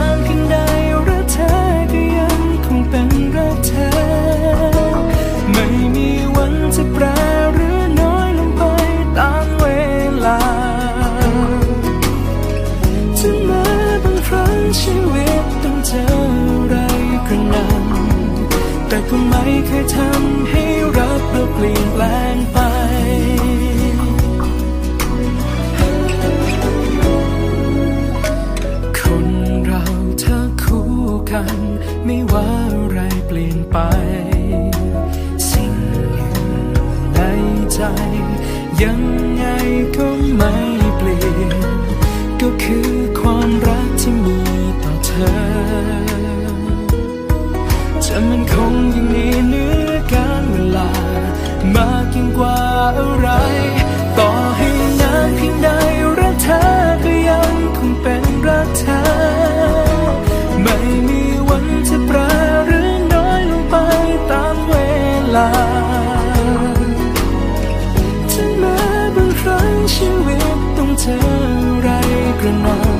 า จะแปรหรือน้อยลงไปตามเวลาถึงแม้บางครั้งชีวิตต้องเจออะไรกระหน่ำแต่ก็ไม่เคยทำให้รักเราเปลี่ยน ใจยังไงก็ไม่เปลี่ยน ก็คือความรักที่มีต่อเธอ จะมันคงยังมีเนื้อการเวลา มากยิ่งกว่าอะไร ต่อให้นานเพียงใด ถึง